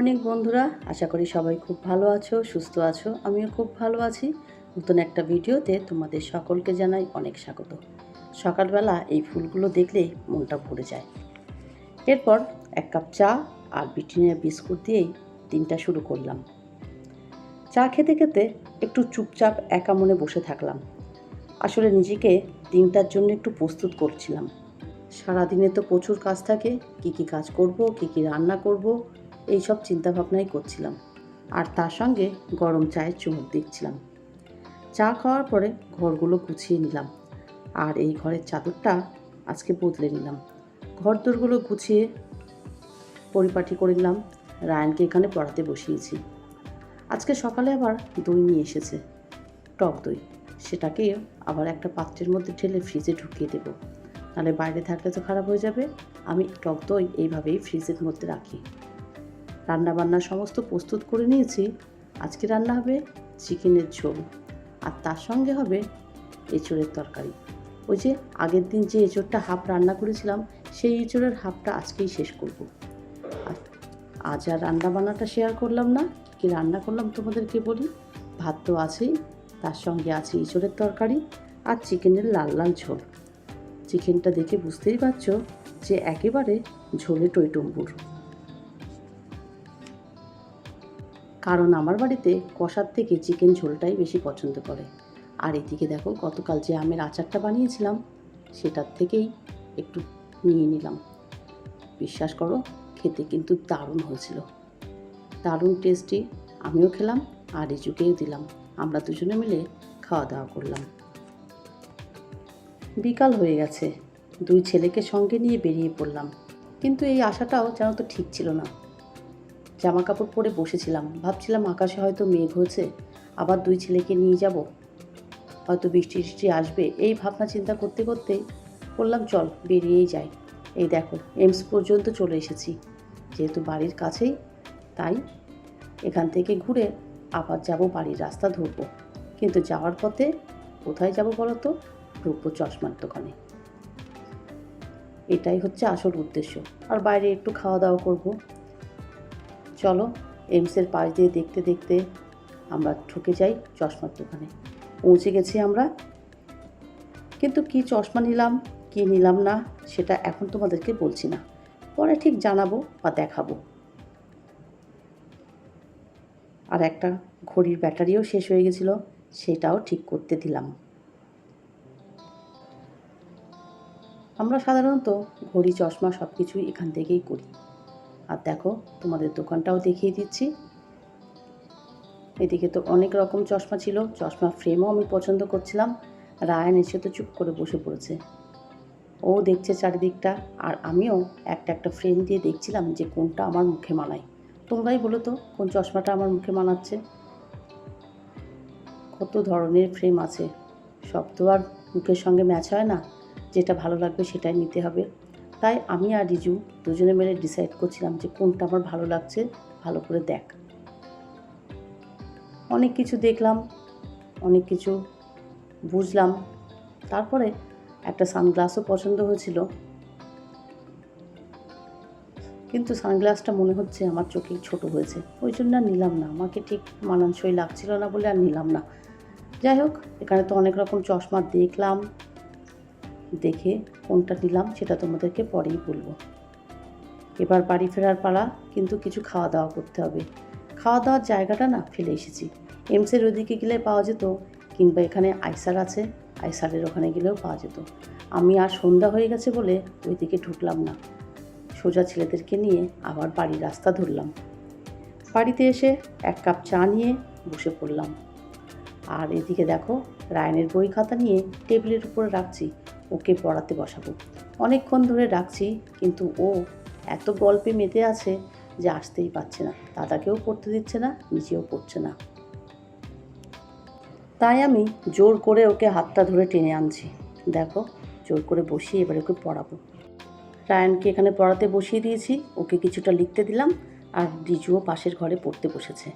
Morning বন্ধুরা, আশা করি সবাই খুব ভালো আছো, সুস্থ আছো। আমিও খুব ভালো আছি। নতুন একটা ভিডিওতে তোমাদের সকলকে জানাই অনেক স্বাগত। সকালবেলা এই ফুলগুলো দেখলেই মনটা ভরে যায়। এরপর এক কাপ চা আর ব্রিটানিয়া বিস্কুট দিয়েই দিনটা শুরু করলাম। চা খেতে খেতে একটু চুপচাপ একা মনে বসে থাকলাম। আসলে নিজেকে দিনটার জন্য একটু প্রস্তুত করছিলাম। সারাদিনে তো প্রচুর কাজ থাকে, কি কি কাজ করব, কি কি রান্না করব এই সব চিন্তাভাবনাই করছিলাম। আর তার সঙ্গে গরম চায়ের চুমুক দিচ্ছিলাম। চা খাওয়ার পরে ঘরগুলো গুছিয়ে নিলাম। আর এই ঘরের চাদরটা আজকে বদলে নিলাম। ঘর দোরগুলো গুছিয়ে পরিপাটি করে নিলাম। রায়ানকে এখানে পড়াতে বসিয়েছি। আজকে সকালে আবার দই নিয়ে এসেছে। টক দই। সেটাকে আবার একটা পাত্রের মধ্যে ঢেলে ফ্রিজে ঢুকিয়ে দেবো। নাহলে বাইরে থাকলে তো খারাপ হয়ে যাবে। আমি টক দই এইভাবেই ফ্রিজের মধ্যে রাখি। রান্না বান্না সমস্ত প্রস্তুত করে নিয়েছি। আজকে রান্না হবে চিকেনের ঝোল। আর তার সঙ্গে হবে এঁচড়ের তরকারি। ওই যে আগের দিন যে এঁচড়টা হাফ রান্না করেছিলাম, সেই এঁচড়ের হাফটা আজকেই শেষ করব। আজ আর রান্না বান্নাটা শেয়ার করলাম না, কি রান্না করলাম তোমাদেরকে বলি? ভাত তো আছেই, তার সঙ্গে আছে এঁচড়ের তরকারি আর চিকেনের লাল লাল ঝোল। চিকেনটা দেখে বুঝতেই পারছ যে একেবারে ঝোলে টইটম্বুর। কারণ আমার বাড়িতে কষার থেকে চিকেন ঝোলটাই বেশি পছন্দ করে। আর এদিকে দেখো, গতকাল যে আমের আচারটা বানিয়েছিলাম, সেটার থেকেই একটু নিয়ে নিলাম। বিশ্বাস করো, খেতে কিন্তু দারুণ হয়েছিল। দারুণ টেস্টি আমিও খেলাম আর রিজুকেও দিলাম। আমরা দুজনে মিলে খাওয়া দাওয়া করলাম। বিকাল হয়ে গেছে। দুই ছেলেকে সঙ্গে নিয়ে বেরিয়ে পড়লাম। কিন্তু এই আশাটাও যেন তো ঠিক ছিল না। জামা কাপড় পরে বসেছিলাম। ভাবছিলাম আকাশে হয়তো মেঘ হয়েছে, আবার দুই ছেলেকে নিয়ে যাব। হয়তো বৃষ্টি টিষ্টি আসবে, এই ভাবনা চিন্তা করতে করতে বললাম, চল, বেরিয়েই যাই। এই দেখো এমস পর্যন্ত চলে এসেছি। যেহেতু বাড়ির কাছেই, তাই এখান থেকে ঘুরে আবার যাব বাড়ির রাস্তা ধরবো। কিন্তু যাওয়ার পথে কোথায় যাব বলো তো ঢুকবো চশমার দোকানে। এটাই হচ্ছে আসল উদ্দেশ্য। আর বাইরে একটু খাওয়া দাওয়া করব। চলো, এমসের পাশ দিয়ে দেখতে দেখতে আমরা ঢুকে যাই চশমার দোকানে। পৌঁছে গেছি আমরা। কিন্তু কি চশমা নিলাম, কি নিলাম না, সেটা এখন তোমাদেরকে বলছি না। পরে ঠিক জানাব বা দেখাবো। আর একটা ঘড়ির ব্যাটারিও শেষ হয়ে গেছিল, সেটাও ঠিক করতে দিলাম। আমরা সাধারণত ঘড়ি, চশমা সব কিছুই এখান থেকেই করি। আর দেখো, তোমাদের দোকানটাও দেখিয়ে দিচ্ছি। এদিকে তো অনেক রকম চশমা ছিল, চশমা ফ্রেমও আমি পছন্দ করছিলাম। রায়ান এসে তো চুপ করে বসে পড়েছে। ও দেখছে চারিদিকটা, আর আমিও একটা একটা ফ্রেম দিয়ে দেখছিলাম যে কোনটা আমার মুখে মানায়। তোমরাই বলো তো, কোন চশমাটা আমার মুখে মানাচ্ছে? কত ধরনের ফ্রেম আছে। সব তো আর মুখের সঙ্গে ম্যাচ হয় না। যেটা ভালো লাগবে সেটাই নিতে হবে। তাই আমি আর রিজু দুজনে মিলে ডিসাইড করছিলাম যে কোনটা আমার ভালো লাগছে, ভালো করে দেখ। অনেক কিছু দেখলাম, অনেক কিছু বুঝলাম। তারপরে একটা সানগ্লাসও পছন্দ হয়েছিল। কিন্তু সানগ্লাসটা মনে হচ্ছে আমার চোখে ছোট হয়েছে। ওই জন্য আর নিলাম না। আমাকে ঠিক মানানসই লাগছিল না বলে আর নিলাম না। যাই হোক, এখানে তো অনেক রকম চশমা দেখলাম দেখে কোনটা নিলাম, সেটা তোমাদেরকে পরেই বলব। এবার বাড়ি ফেরার পালা, কিন্তু কিছু খাওয়া দাওয়া করতে হবে। খাওয়া দাওয়ার জায়গাটা না ফেলে এসেছি। এমসের ওদিকে গেলে পাওয়া যেত, কিংবা এখানে আইসার আছে, আইসারের ওখানে গেলেও পাওয়া যেত। আমি আর সন্ধ্যা হয়ে গেছে বলে ওইদিকে ঢুকলাম না। সোজা ছেলেদেরকে নিয়ে আবার বাড়ির রাস্তা ধরলাম। বাড়িতে এসে এক কাপ চা নিয়ে বসে পড়লাম। আর এদিকে দেখো, রায়নের বই খাতা নিয়ে টেবিলের উপরে রাখছি। ওকে পড়াতে বসাবো। অনেকক্ষণ ধরে ডাকছি কিন্তু ও এত গল্পে মেতে আছে যে আসতেই পারছে না। দাদাকেও পড়তে দিচ্ছে না, নিজেও পড়ছে না। তাই আমি জোর করে ওকে হাতটা ধরে টেনে আনছি। দেখো, জোর করে বসিয়ে এবার ওকে পড়াবো। রায়ানকে এখানে পড়াতে বসিয়ে দিয়েছি, ওকে কিছুটা লিখতে দিলাম, আর রিজুও পাশের ঘরে পড়তে বসেছে।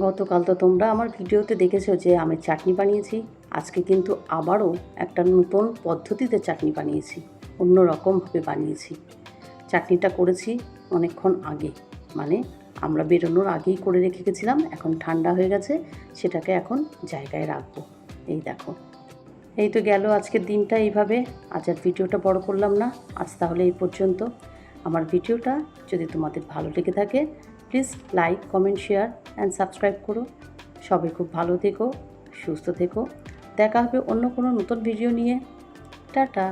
গতকাল তো তোমরা আমার ভিডিওতে দেখেছ যে আমের চাটনি বানিয়েছি। আজকে কিন্তু আবারও একটা নতুন পদ্ধতিতে চাটনি বানিয়েছি অন্য রকমভাবে বানিয়েছি। চাটনিটা করেছি অনেকক্ষণ আগে মানে আমরা বেরোনোর আগেই করে রেখে গেছিলাম, এখন ঠান্ডা হয়ে গেছে, সেটাকে এখন জায়গায় রাখব। এই দেখো। এই তো গেল আজকের দিনটা এইভাবে, আজ আর ভিডিওটা বড় করলাম না, আজ তাহলে এই পর্যন্ত। আমার ভিডিওটা যদি তোমাদের ভালো লেগে থাকে, please like, comment, share and subscribe করো। সবাই খুব ভালো থেকো, সুস্থ থেকো। দেখা হবে অন্য কোনো নতুন ভিডিও নিয়ে। টাটা।